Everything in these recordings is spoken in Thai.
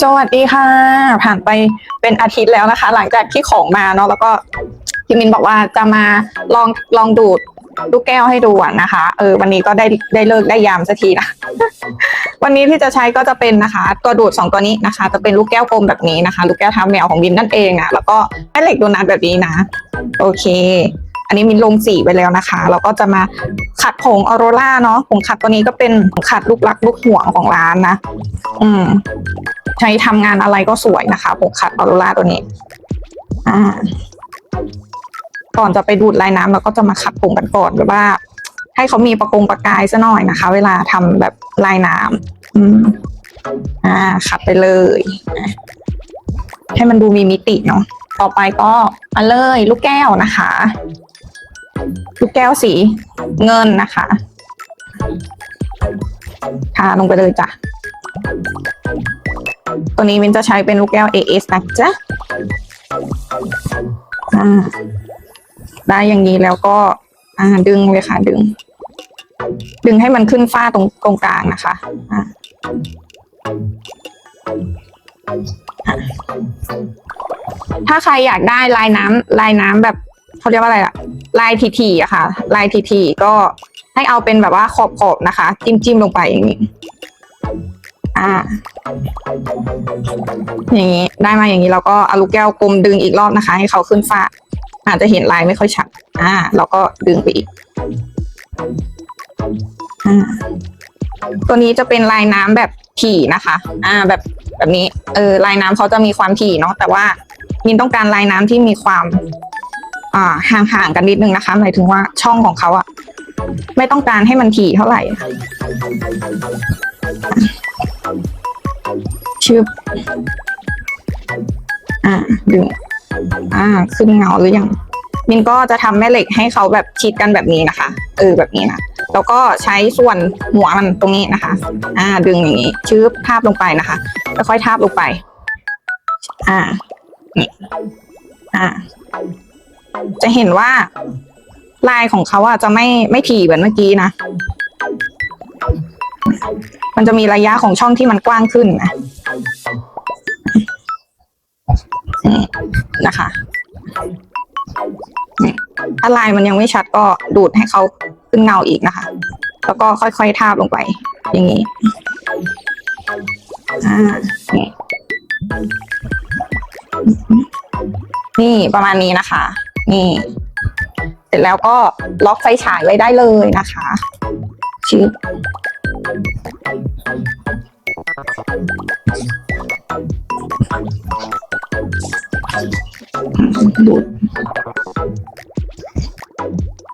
สวัสดีค่ะ ผ่านไปเป็นอาทิตย์แล้วนะคะ หลังจากที่ของมาเนาะแล้วก็พี่มินบอกว่าจะมาลองลองดูดลูกแก้วให้ดูนะคะ เออ วันนี้ก็ได้ได้เลิกได้ยามสักทีนะ วันนี้ที่จะใช้ก็จะเป็นนะคะ ตัวดูดสองตัวนี้นะคะ จะเป็นลูกแก้วกลมแบบนี้นะคะ ลูกแก้วท้าแมวของมินนั่นเองอะแล้วก็แม่เหล็กโดนัทแบบนี้นะ โอเค อันนี้มินลงสีไปแล้วนะคะแล้วก็จะมาขัดผงออโรราเนาะผงขัดตัวนี้ก็เป็นผงขัดลูกรักลูกห่วงของร้านนะ อืมใช้ทำงานอะไรก็สวยนะคะผงขัดออโรราตัวนี้ อ่า ก่อนจะไปดูดลายน้ำเราก็จะมาขัดผงกันก่อนแบบว่า ให้เขามีประกงประกายซะหน่อยนะคะ เวลาทำแบบลายน้ำอืม อ่า ขัดไปเลย ให้มันดูมีมิติเนาะต่อไปก็มาเลยลูกแก้วนะคะ ลูกแก้วสีเงินนะคะทาลงไปเลยจ้ะ ตัวนี้มินจะใช้เป็นลูกแก้ว AS นะจ๊ะได้อย่างนี้แล้วก็ดึงเลยค่ะดึง ดึงให้มันขึ้นฝ้าตรงตรงกลางนะคะอ่าอะถ้าใครอยากได้ลายน้ำลายน้ำแบบ เขาเรียกว่าอะไรอะลายทีๆอะค่ะ ลายทีๆก็ให้เอาเป็นแบบว่าขอบๆนะคะจิ้มจิ้มๆลงไปอย่างนี้อ่า อย่างนี้ได้มาอย่างนี้เราก็เอาลูกแก้วกลมดึงอีกรอบนะคะ ให้เขาขึ้นฟ้า อาจจะเห็นลายไม่ค่อยชัดอ่าเราก็ดึงไปอีกอ่าตัวนี้จะเป็นลายน้ำแบบถี่นะคะ อ่า แบบแบบนี้ เออลายน้ำเขาจะมีความถี่เนาะแต่ว่ามินต้องการลายน้ำที่มีความ อ่าห่างๆกันนิดนึงนะคะหมายถึงว่าช่องของเขาอะไม่ต้องการให้มันถี่เท่าไหร่ชืบอ่าดึงอ่าขึ้นเงาหรือยังมินก็จะทำแม่เหล็กให้เขาแบบชิดกันแบบนี้นะคะเออแบบนี้นะแล้วก็ใช้ส่วนหัวมันตรงนี้นะคะ อ่า ดึงอย่างนี้ชืบทาบลงไปนะคะแล้วค่อยทาบลงไป อ่านี่อ่า จะเห็นว่าลายของเขาอะจะไม่ไม่ถี่เหมือนเมื่อกี้นะ มันจะมีระยะของช่องที่มันกว้างขึ้นนะนะคะถ้าลายมันยังไม่ชัดก็ดูดให้เขาขึ้นเงาอีกนะคะ แล้วก็ค่อยๆทาบลงไป อย่างนี้นี่ประมาณนี้นะคะ นี่ เสร็จแล้วก็ล็อกไฟฉายไว้ได้เลยนะคะชิปดูด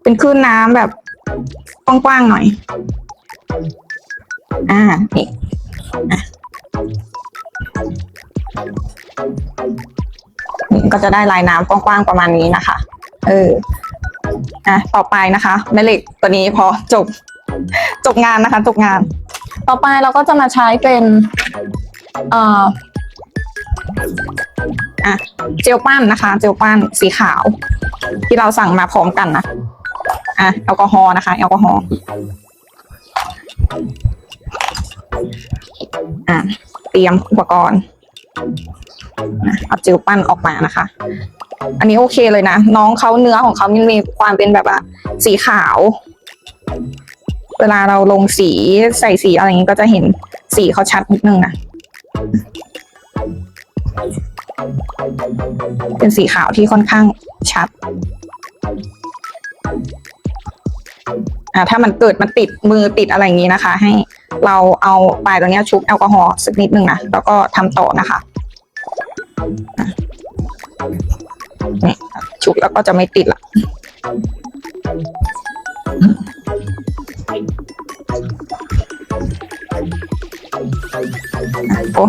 เป็นคลื่นน้ำแบบกว้างๆหน่อย อ่า นี่อะ ก็จะได้ลายน้ำกว้างๆประมาณนี้นะคะ เอออะต่อไปนะคะแม่เหล็กตัวนี้พอจบจบงานนะคะจบงาน ต่อไปเราก็จะมาใช้เป็นเอ่ออะเจลปั้นนะคะ เจลปั้นสีขาว ที่เราสั่งมาพร้อมกันนะอะแอลกอฮอล์นะคะ แอลกอฮอล์อะเตรียมอุปกรณ์ เอาเจลปั้นออกมานะคะ อันนี้โอเคเลยนะ น้องเขาเนื้อของเขามันมีความเป็นแบบว่าสีขาว เวลาเราลงสีใส่สีอะไรอย่างนี้ก็จะเห็นสีเขาชัดนิดนึงนะเป็นสีขาวที่ค่อนข้างชัดอ่าถ้ามันเกิดมันติดมือติดอะไรอย่างนี้นะคะ ให้เราเอาปลายตัวเนี้ชุบแอลกอฮอล์สักนิดนึงนะแล้วก็ทำต่อนะคะ นี่ชุบแล้วก็จะไม่ติดละโอ้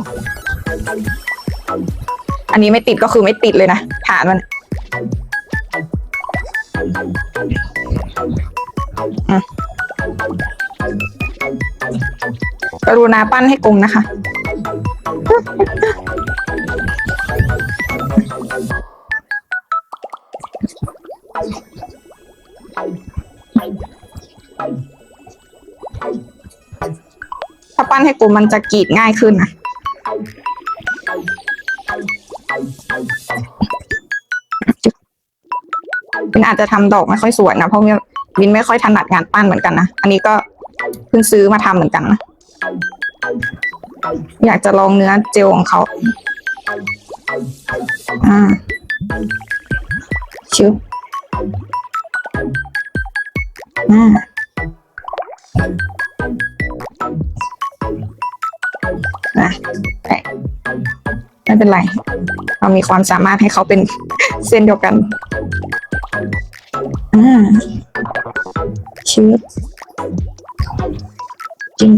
อันนี้ไม่ติดก็คือไม่ติดเลยนะฐานมันอืมกรุณาปั้นให้กลมนะคะ นให้กลมมันจะกรีดง่ายขึ้นนะวินอาจจะทำดอกไม่ค่อยสวยนะเพราะวินไม่ค่อยถนัดงานปั้นเหมือนกันนะ อันนี้ก็เพิ่งซื้อมาทำเหมือนกันนะ อยากจะลองเนื้อเจลของเขาอ่าชิบอ่า นะแต่ไม่เป็นไร เรามีความสามารถให้เขาเป็นเส้นเดียวกัน อ่าชิบจริง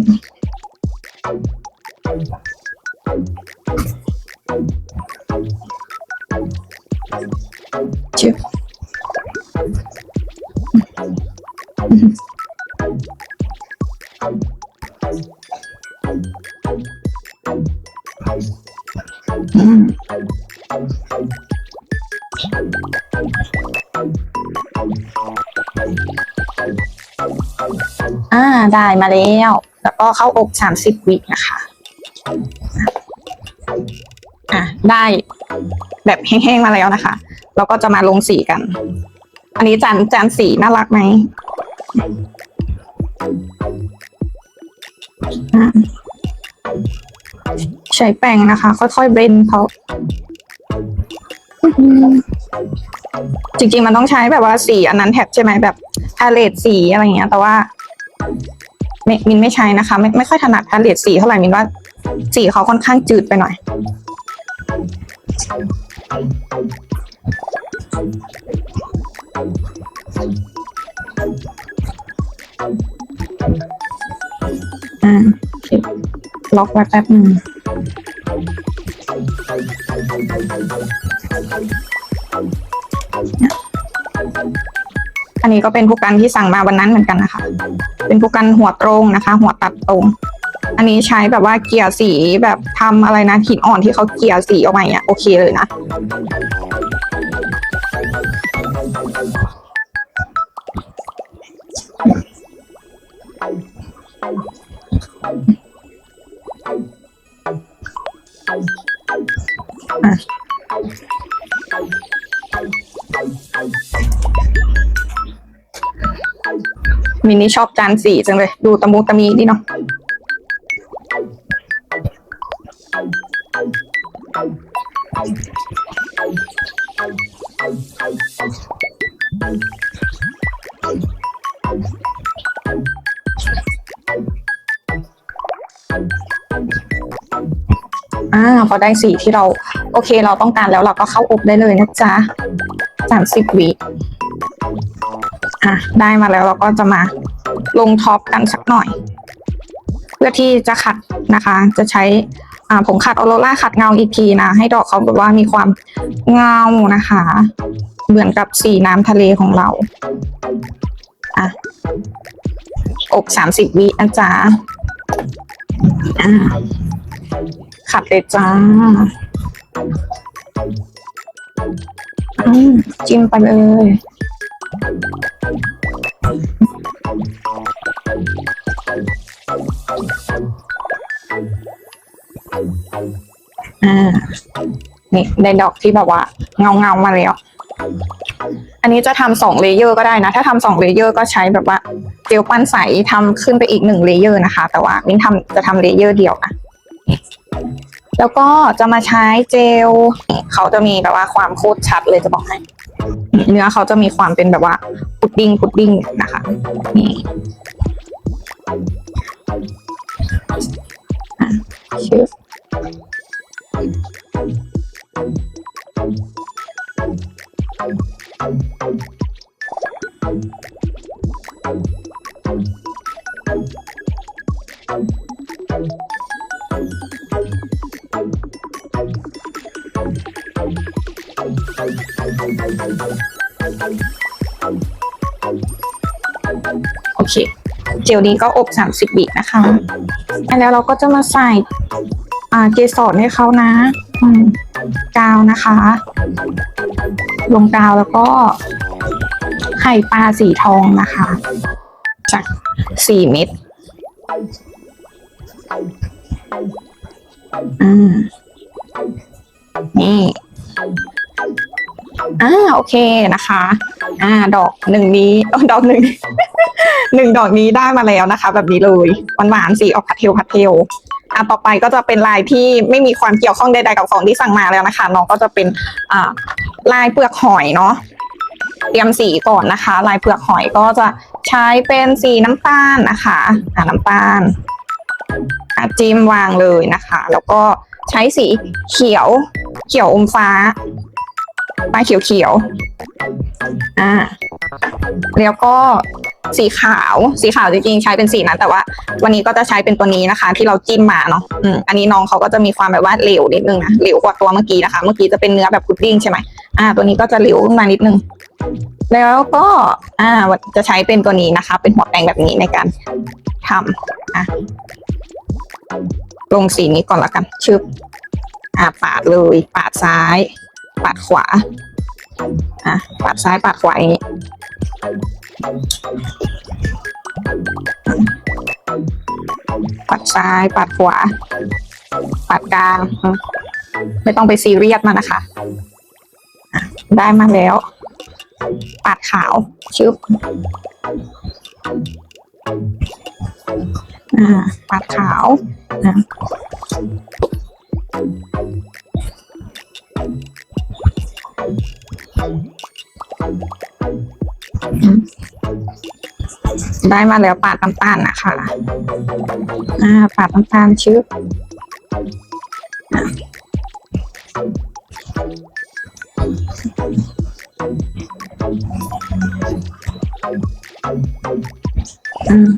อ่าได้มาแล้ว แล้วก็เข้าอกสามสิบวินะคะ อะได้แบบแห้งๆมาแล้วนะคะ เราก็จะมาลงสีกัน อันนี้จานจานสีน่ารักไหมใช้แป้งนะคะ ค่อยๆเบรนเขา จริง ๆ มันต้องใช้แบบว่าสีอันนั้นแท็บใช่ไหมแบบพาเลตสีอะไรอย่างเงี้ย แต่ว่าไม่มินไม่ใช้นะคะ ไม่ไม่ค่อยถนัดพาเลตสีเท่าไหร่มินว่าสีเขาค่อนข้างจืดไปหน่อย อ่าล็อกไว้แป๊บหนึ่ง อันนี้ก็เป็นผู้กันที่สั่งมาวันนั้นเหมือนกันนะคะ เป็นผู้กันหัวตรงนะคะ หัวตัดตรง อันนี้ใช้แบบว่าเกลี่ยสีแบบทำอะไรนะหินอ่อนที่เขาเกลี่ยสีออกมาเนี่ยโอเคเลยนะ มินนี่ชอบจานสีจังเลย ดูตะมูตะมีดีเนาะอ่าพอได้สีที่เราโอเคเราต้องการแล้วเราก็เข้าอบได้เลยนะจ๊ะสามสิบวิอะได้มาแล้วเราก็จะมา ลงท็อปกันสักหน่อย เพื่อที่จะขัดนะคะ จะใช้ผงขัดออโรราขัดเงาอีกทีนะ ให้ดอกเขาแบบว่ามีความเงานะคะ เหมือนกับสีน้ำทะเลของเราอะอบสามสิบวินะจ๊ะอ่าขัดเลยจ้าจิ้มไปเลย อ่า นี่ได้ดอกที่แบบว่า เงาเงามาแล้วอันนี้จะทำสองเลเยอร์ก็ได้นะ ถ้าทำสองเลเยอร์ก็ใช้แบบว่าเจลปั้นใสทำขึ้นไปอีกหนึ่งเลเยอร์นะคะ แต่ว่ามิ้นทำจะทำเลเยอร์เดียวนะแล้วก็จะมาใช้เจล เขาจะมีแบบว่าความโคตรชัดเลยจะบอกให้ เนื้อเขาจะมีความเป็นแบบว่าพุดดิ้งพุดดิ้งนะคะนี่อะชื่อ โอเค เจลนี้ก็อบสามสิบวินะคะแล้วเราก็จะมาใส่อ่าเกสรให้เขานะกาวนะคะ ลงกาวแล้วก็ไข่ปลาสีทองนะคะ จากสี่เม็ดอ่านี่ อ่าโอเคนะคะ อ่า ดอกหนึ่งนี้ดอกหนึ่ง หนึ่งดอกนี้ได้มาแล้วนะคะ แบบนี้เลยหวานหวานๆสีออกพัดเทลพัดเทลอะต่อไปก็จะเป็นลายที่ไม่มีความเกี่ยวข้องใดๆกับของที่สั่งมาแล้วนะคะน้องก็จะเป็นอ่าลายเปลือกหอยเนาะเตรียมสีก่อนนะคะ ลายเปลือกหอยก็จะใช้เป็นสีน้ำตาลนะคะอ่าน้ำตาลอะจิ้มวางเลยนะคะ แล้วก็ใช้สีเขียวเขียวอมฟ้า ป้ายเขียวเขียวๆ อ่า แล้วก็สีขาว สีขาวจริงๆใช้เป็นสีนั้น แต่ว่า วันนี้ก็จะใช้เป็นตัวนี้นะคะ ที่เราจิ้มมาเนาะ อืม อันนี้น้องเขาก็จะมีความแบบว่าเหลวนิดนึงนะ เหลวกว่าตัวเมื่อกี้นะคะ เมื่อกี้จะเป็นเนื้อแบบพุดดิ้งใช่ไหมอ่า ตัวนี้ก็จะเหลวขึ้นมานิดนึง แล้วก็ อ่า จะใช้เป็นตัวนี้นะคะ เป็นหัวแปรงแบบนี้ในการทำอะ ลงสีนี้ก่อนละกัน ชึบ อ่า ปาดเลย ปาดซ้าย ปาดขวา อะ ปาดซ้ายปาดขวาอย่างนี้ปัดซ้ายปัดขวาปัดกลาง ไม่ต้องไปซีเรียสมานะคะ ได้มาแล้ว ปัดขาวชึบอ่าปัดขาวอะ ได้มาแล้วปาดน้ำตาลนะคะอ่าปาดน้ำตาลชึบอะอืม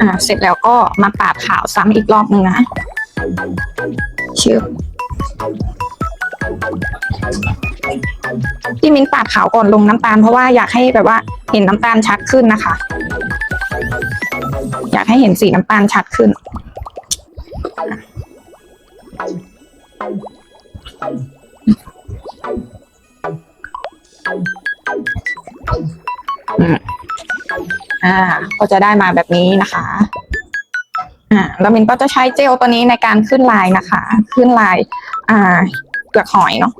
อ่าเสร็จแล้วก็มาปาดขาวซ้ำอีกรอบนึงนะชึบที่มิ้นปาดขาวก่อนลงน้ำตาลเพราะว่าอยากให้แบบว่าเห็นน้ำตาลชัดขึ้นนะคะ อยากให้เห็นสีน้ำตาลชัดขึ้น อืม อ่า ก็จะได้มาแบบนี้นะคะอ่าแล้วมินก็จะใช้เจลตัวนี้ในการขึ้นลายนะคะ ขึ้นลาย อ่าเปลือกหอยเนาะ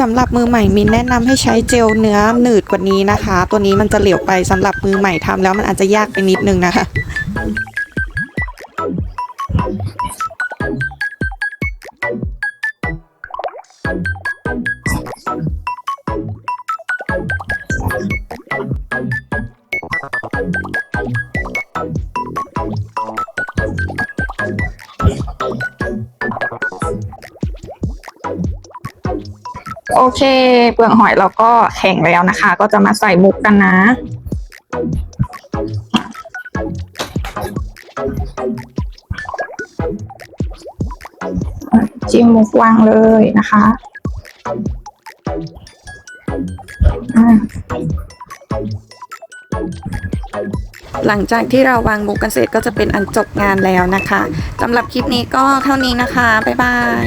สำหรับมือใหม่มินแนะนำให้ใช้เจลเนื้อหนืดกว่านี้นะคะ ตัวนี้มันจะเหลวไปสำหรับมือใหม่ทำแล้วมันอาจจะยากไปนิดนึงนะคะ เค เปลือกหอยเราก็แข็งแล้วนะคะ ก็จะมาใส่มุกกันนะ จิ้มมุกวางเลยนะคะหลังจากที่เราวางมุกกันเสร็จก็จะเป็นอันจบงานแล้วนะคะสำหรับคลิปนี้ก็เท่านี้นะคะ บ๊ายบาย